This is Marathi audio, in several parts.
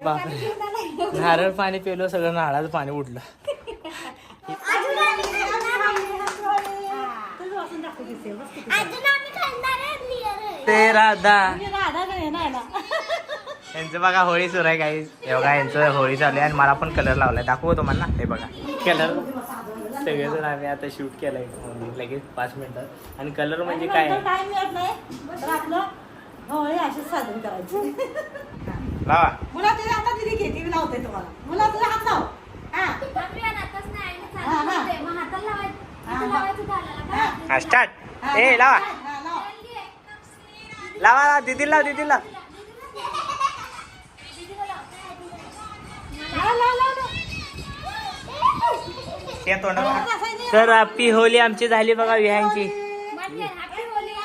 बापरे नारळ पाणी पिलो सगळं नारळाचं पाणी उडलं ते राधा. यांचं बघा होळी सुरू आहे काही हे बघा यांचं होळी चालू आहे आणि मला पण कलर लावलाय. दाखवू तुम्हाला? हे बघा. कलर सगळेजण आम्ही आता शूट केलंय. लगेच पाच मिनिटात आणि कलर म्हणजे काय? होळी अशीच साजरी करायची. लावा. मुला तुझ्या आता दिली घे ती लावते तुम्हाला. हात लाव. हा. हा स्टार्ट ए लावा. हा, लाव. लावा लावा. दिदी लाव दिदी लाव. त्या तोंडा तर हॅपी होली आमची झाली बघा विहांची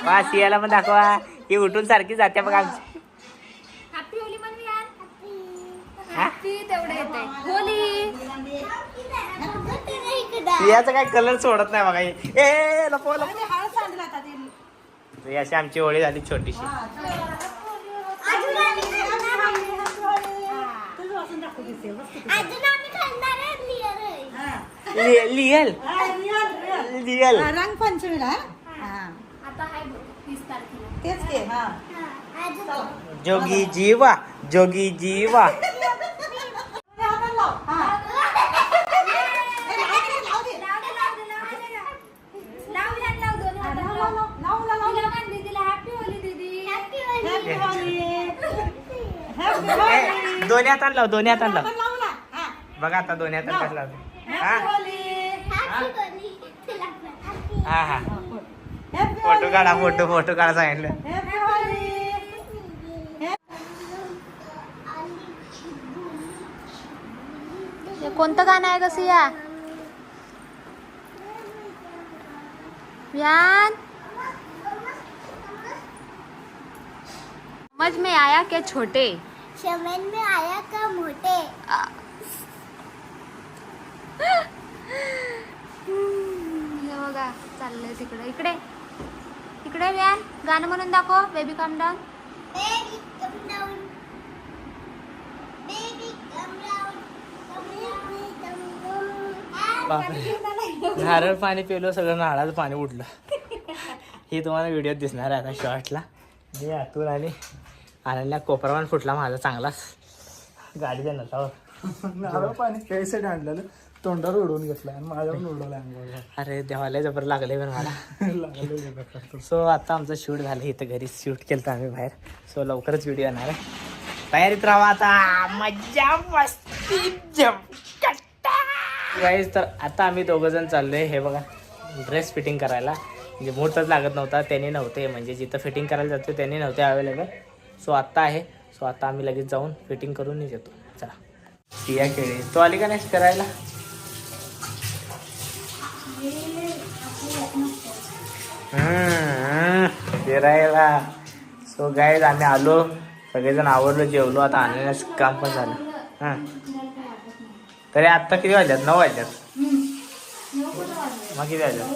वा सियाला पण दाखवा. ही उठून सारखी जाते बघा आमची. हॅपी तेवढं येते. होली सियाचा काय कलर सोडत नाही बघा ही. ए लपो लपो ही अशी आमची होळी झाली छोटीशी. हा, तुझं वासून दाखव दिसेल, बस किती. हा. लि- लिहल हा, रिअल, रिअल. लिहल हा, रंगपंचमीला हा? हा. आता आहे बघ तीस तारखेला. तेच के हा. जोगी जीवा जोगी जीवा हातात लाव. हा. ए, लाव दे, लाव दे. लाव दे, लाव दे, लाव दे. लाव दे, लाव दोन हा, हातात लाव, लाव. लाव, लाव, लाव, लाव. तिला म्हण दीदीला हॅपी होली दीदी हॅपी Happy Holi. Happy ए, Holi. दोन्ही हातान लाव दोन्ही हातान लाव आपण लावू ना. हा. बघा आता दोन्ही हातान कसं लावते Happy हा. हा हा फोटो. काढा फोटो फोटो काढा सांगितलं. हे कोणतं गाणं आहे कसं या यान समझ में आया क्या छोटे शमन में आया का मोटे। हे बघा चाललंय तिकडे. इकडे. इकडे व्यान. गाणं म्हणून दाखव baby come down Baby, come down. Baby, come down. Come down, come down. बापरे. नारळ पाणी पिलो सगळं नारळाचं पाणी उडलं हे तुम्हाला व्हिडिओत दिसणार आहे आता शॉर्टला मी आतून आणि आनंदला कोपरावान फुटला माझा चांगलाच गाडीच्या नसावर नारळ पाणी आणलेलं तोंडावर उडवून घेतलं आणि माझ्यावर उडवलं अरे देवाला जबर लागले पण मला. सो आता आमचं शूट झालं इथं घरी. शूट केलं आम्ही बाहेर. सो लवकरच व्हिडिओ येणार आहे. तयारीत राहा आता. मज्जा मस्ती गाईज तर आता आम्ही दोघं जण चाललोय. हे बघा ड्रेस फिटिंग करायला. म्हणजे मुहूर्तच लागत नव्हता त्यांनी नव्हते. म्हणजे जिथं फिटिंग करायला जातो त्यांनी नव्हते अवेलेबल सो आत्ता आहे. सो आता आम्ही लगेच जाऊन फिटिंग करून येतो चला. सिया खेळी तो आली का नाही करायला? हम्म, फिरायला. सो गाईज आम्ही आलो. सगळेजण आवडलो जेवलो. आता आणण्यास काम पण झालं. हां. तरी आत्ता किती वाजल्यात? नऊ वाजल्यात. मग किती वाजल्यात?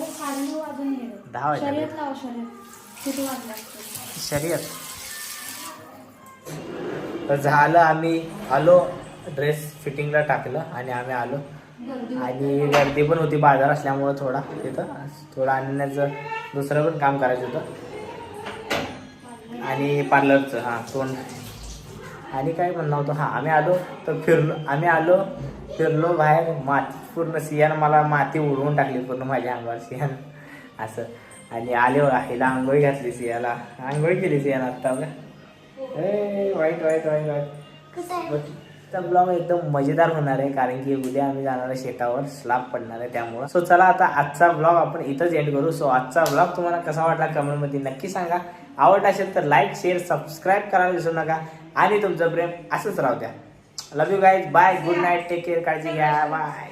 दहा वाजल्यात? शर्यत. तर झालं आम्ही आलो ड्रेस फिटिंगला टाकलं आणि आम्ही आलो. आणि गर्दी पण होती बाजार असल्यामुळं थोडा तिथं. थोडं आणण्याचं दुसरं पण काम करायचं होतं. आणि पार्लरचं हां तोंड. आणि काय म्हणणं होतं हां आम्ही आलो तर फिरलो आम्ही आलो फिरलो बाहेर माती पूर्ण सियानं मला माती उडवून टाकली पूर्ण माझ्या अंगावर सियानं. असं. आणि आले हिला आंघोळी घातली सियाला. आंघोळी केली सियानं आत्ता ए वाईट वाईट वाईट वाईट. चा ब्लॉग एकदम मजेदार होणार आहे कारण की उद्या आम्ही जाणार आहे शेतावर स्लाब पडणार आहे त्यामुळं. सो चला आता आजचा ब्लॉग आपण इथंच एंड करू. सो आजचा ब्लॉग तुम्हाला कसा वाटला कमेंटमध्ये नक्की सांगा. आवडला असेल तर लाईक शेअर सबस्क्राईब करायला विसरू नका. आणि तुमचं प्रेम असंच राहू द्या. Love you guys bye good night take care काळजी घ्या. बाय